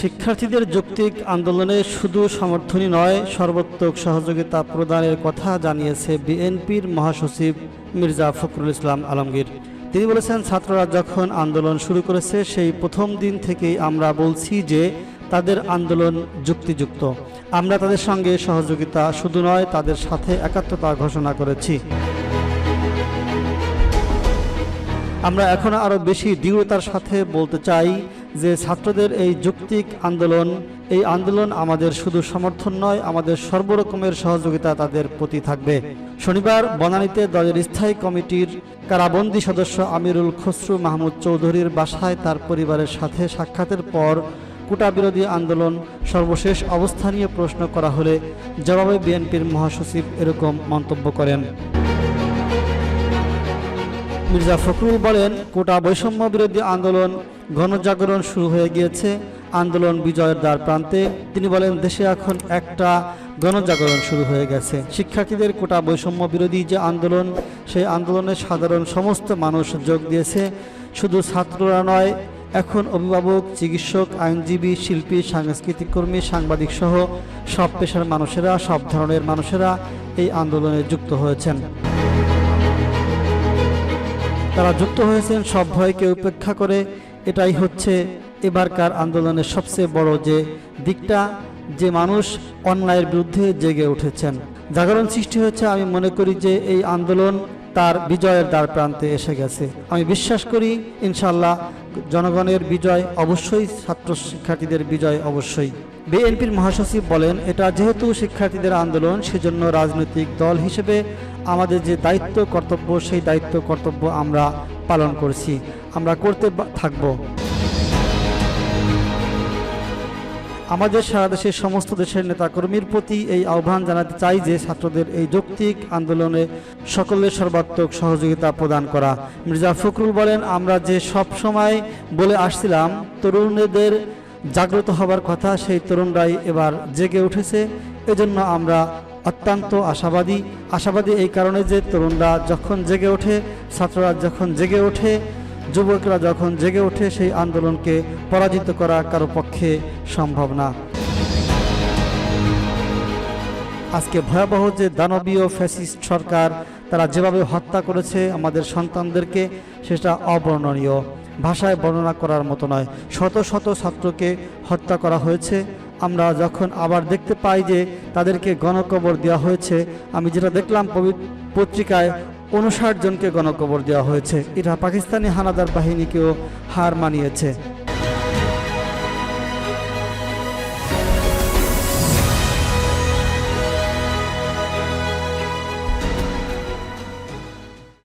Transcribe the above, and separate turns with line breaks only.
শিক্ষার্থীদের যৌক্তিক আন্দোলনে শুধু সমর্থনই নয় সর্বোত্তক সহযোগিতা প্রদানের কথা জানিয়েছে বিএনপির মহাসচিব মির্জা ফখরুল ইসলাম আলমগীর। তিনি বলেছেন, ছাত্ররা যখন আন্দোলন শুরু করেছে, সেই প্রথম দিন থেকেই আমরা বলছি যে তাদের আন্দোলন যুক্তিযুক্ত। আমরা তাদের সঙ্গে সহযোগিতা শুধু নয়, তাদের সাথে একাত্মতা ঘোষণা করেছি। আমরা এখন আরও বেশি দৃঢ়তার সাথে বলতে চাই যে ছাত্রদের এই যৌক্তিক আন্দোলন, এই আন্দোলন আমাদের শুধু সমর্থন নয়, আমাদের সর্বরকমের সহযোগিতা তাদের প্রতি থাকবে। শনিবার বনানীতে দলের স্থায়ী কমিটির কারাবন্দী সদস্য আমিরুল খসরু মাহমুদ চৌধুরীর বাসায় তার পরিবারের সাথে সাক্ষাতের পর কোটা বিরোধী আন্দোলন, সর্বশেষ অবস্থা নিয়ে প্রশ্ন করা হলে জবাবে বিএনপির মহাসচিব এরকম মন্তব্য করেন। মির্জা ফখরুল বলেন, কোটা বৈষম্য বিরোধী আন্দোলন গণজাগরণ শুরু হয়ে গিয়েছে। আন্দোলন বিজয়ের দ্বার প্রান্তে তিনি বলেন, দেশে এখন একটা গণজাগরণ শুরু হয়ে গেছে। শিক্ষার্থীদের কোটা বৈষম্য বিরোধী যে আন্দোলন, সেই আন্দোলনে সাধারণ সমস্ত মানুষ যোগ দিয়েছে। শুধু ছাত্ররা নয়, এখন অভিভাবক, চিকিৎসক, আইনজীবী, শিল্পী, সাংস্কৃতিক কর্মী, সাংবাদিক সহ সব পেশার মানুষেরা, সব ধরনের মানুষেরা এই আন্দোলনে যুক্ত হয়েছেন। তারা যুক্ত হয়েছেন, সব ভয়কে উপেক্ষা করে এটাই হচ্ছে এবারকার আন্দোলনের সবচেয়ে বড় যে দিকটা, যে মানুষ অন্যায়ের বিরুদ্ধে জেগে উঠেছেন। জাগরণ সৃষ্টি হয়েছে, আমি মনে করি যে এই আন্দোলন তার বিজয়ের দ্বার প্রান্তে এসে গেছে। আমি বিশ্বাস করি ইনশাল্লাহ জনগণের বিজয় অবশ্যই, ছাত্র শিক্ষার্থীদের বিজয় অবশ্যই। বিএনপির মহাসচিব বলেন, এটা যেহেতু শিক্ষার্থীদের আন্দোলন, সেজন্য রাজনৈতিক দল হিসেবে আমাদের যে দায়িত্ব, কর্তব্য, সেই দায়িত্ব, কর্তব্য আমরা পালন করছি। আমরা করতে থাকব। আমাদের সারা দেশের সমস্ত দেশের নেতাকর্মীর প্রতি এই আহ্বান জানাতে চাই যে ছাত্রদের এই যৌক্তিক আন্দোলনে সকলের সর্বাত্মক সহযোগিতা প্রদান করা। মির্জা ফখরুল বলেন, আমরা যে সব সময় বলে আসছিলাম, তরুণদের জাগ্রত হবার কথা, সেই তরুণরাই এবার জেগে উঠেছে। এজন্য আমরা অত্যন্ত আশাবাদী। আশাবাদী এই কারণে যে তরুণরা যখন জেগে ওঠে, ছাত্ররা যখন জেগে ওঠে যুবকরা যখন জেগে ওঠে, সেই আন্দোলনকে পরাজিত করা কারও পক্ষে সম্ভব না। আজকে ভয়াবহ যে দানবীয় ফ্যাসিস্ট সরকার, তারা যেভাবে হত্যা করেছে আমাদের সন্তানদেরকে, সেটা অবর্ণনীয়। ভাষায় বর্ণনা করার মতো নয়। শত শত ছাত্রকে হত্যা করা হয়েছে। আমরা যখন আবার দেখতে পাই যে তাদেরকে গণকবর দেওয়া হয়েছে, আমি যেটা দেখলাম পত্রিকায় উনষাট জনকে গণকবর দেওয়া হয়েছে। এটা পাকিস্তানি হানাদার বাহিনীকেও হার মানিয়েছে।